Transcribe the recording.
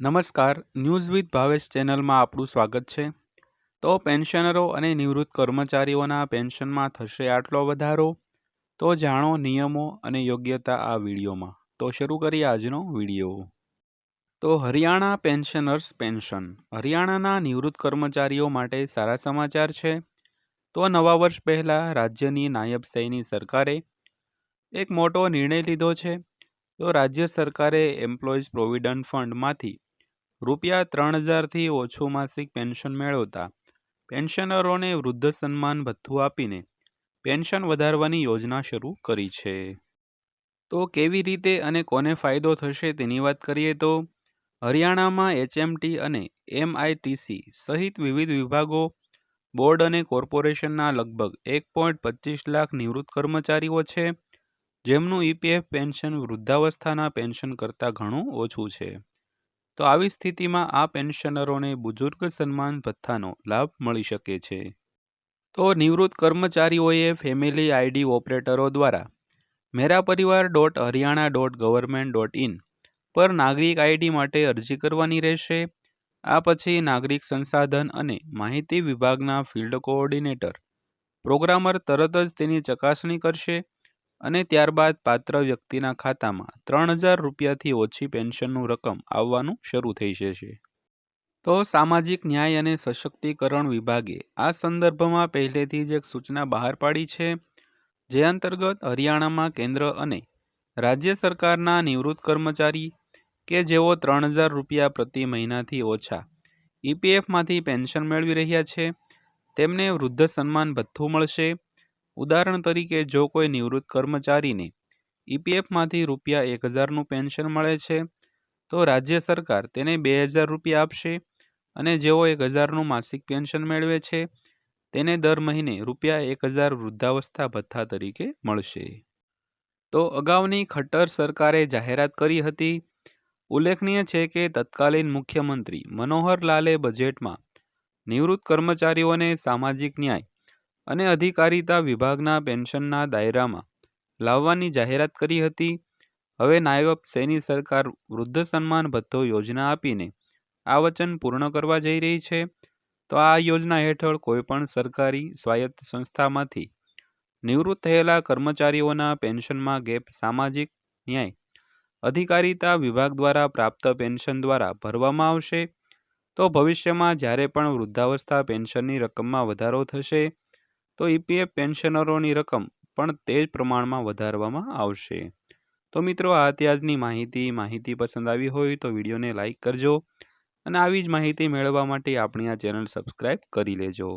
નમસ્કાર, news with Bhavesh ચેનલમાં આપણું સ્વાગત છે. તો પેન્શનરો અને નિવૃત્ત કર્મચારીઓના પેન્શનમાં થશે આટલો વધારો? તો જાણો નિયમો અને યોગ્યતા આ વિડીયોમાં. તો શરૂ કરીએ આજનો વીડિયો. તો હરિયાણા પેન્શનર્સ પેન્શન. હરિયાણાના નિવૃત્ત કર્મચારીઓ માટે સારા સમાચાર છે. તો નવા વર્ષ પહેલાં રાજ્યની નાયબ સૈની સરકારે એક મોટો નિર્ણય લીધો છે. તો રાજ્ય સરકારે એમ્પ્લોઈઝ પ્રોવિડન્ટ ફંડમાંથી રૂપિયા ત્રણ હજારથી ઓછું માસિક પેન્શન મેળવતા પેન્શનરોને વૃદ્ધ સન્માન ભથ્થું આપીને પેન્શન વધારવાની યોજના શરૂ કરી છે. તો કેવી રીતે અને કોને ફાયદો થશે તેની વાત કરીએ તો હરિયાણામાં એચએમટી અને એમઆઈટીસી સહિત વિવિધ વિભાગો, બોર્ડ અને કોર્પોરેશનના લગભગ એક પોઈન્ટ પચીસ લાખ નિવૃત્ત કર્મચારીઓ છે, જેમનું ઈપીએફ પેન્શન વૃદ્ધાવસ્થાના પેન્શન કરતાં ઘણું ઓછું છે. તો આવી સ્થિતિમાં આ પેન્શનરોને બુજુર્ગ સન્માન ભથ્થાનો લાભ મળી શકે છે. તો નિવૃત્ત કર્મચારીઓએ ફેમિલી આઈડી ઓપરેટરો દ્વારા Mera Parivar dot Haryana dot government dot in પર નાગરિક આઈડી માટે અરજી કરવાની રહેશે. આ પછી નાગરિક સંસાધન અને માહિતી વિભાગના ફિલ્ડ કોઓર્ડિનેટર પ્રોગ્રામર તરત જ તેની ચકાસણી કરશે. અને ત્યારબાદ પાત્ર વ્યક્તિના ખાતામાં ત્રણ હજાર રૂપિયાથી ઓછી પેન્શનનું રકમ આવવાનું શરૂ થઈ જશે. તો સામાજિક ન્યાય અને સશક્તિકરણ વિભાગે આ સંદર્ભમાં પહેલેથી જ એક સૂચના બહાર પાડી છે, જે અંતર્ગત હરિયાણામાં કેન્દ્ર અને રાજ્ય સરકારના નિવૃત્ત કર્મચારી કે જેઓ ત્રણ હજાર રૂપિયા પ્રતિ મહિનાથી ઓછા ઈપીએફમાંથી પેન્શન મેળવી રહ્યા છે, તેમને વૃદ્ધ સન્માન ભથ્થું મળશે ઉદાહરણ તરીકે, જો કોઈ નિવૃત્ત કર્મચારીને ઈપીએફમાંથી રૂપિયા એક હજારનું પેન્શન મળે છે, તો રાજ્ય સરકાર તેને બે હજાર રૂપિયા આપશે અને જેઓ એક હજારનું માસિક પેન્શન મેળવે છે, તેને દર મહિને રૂપિયા એક હજાર વૃદ્ધાવસ્થા ભથ્થા તરીકે મળશે. તો અગાઉની ખટ્ટર સરકારે જાહેરાત કરી હતી. ઉલ્લેખનીય છે કે, તત્કાલીન મુખ્યમંત્રી મનોહર લાલે બજેટમાં નિવૃત્ત કર્મચારીઓને સામાજિક ન્યાય અને અધિકારીતા વિભાગના પેન્શનના દાયરામાં લાવવાની જાહેરાત કરી હતી. હવે નાયબ સૈની સરકાર વૃદ્ધ સન્માન ભથ્થો યોજના આપીને આ વચન પૂર્ણ કરવા જઈ રહી છે. તો આ યોજના હેઠળ કોઈપણ સરકારી સ્વાયત્ત સંસ્થામાંથી નિવૃત્ત થયેલા કર્મચારીઓના પેન્શનમાં ગેપ સામાજિક ન્યાય, અધિકારીતા વિભાગ દ્વારા પ્રાપ્ત પેન્શન દ્વારા ભરવામાં આવશે. તો ભવિષ્યમાં જ્યારે પણ વૃદ્ધાવસ્થા પેન્શનની રકમમાં વધારો થશે તો ઈપીએફ પેન્શનરોની રકમ પણ તે જ પ્રમાણમાં વધારવામાં આવશે. તો મિત્રો, આ ત્યાજની માહિતી. માહિતી પસંદ આવી હોય તો વિડીયોને લાઇક કરજો અને આવી જ માહિતી મેળવવા માટે આપણી આ ચેનલ સબસ્ક્રાઈબ કરી લેજો.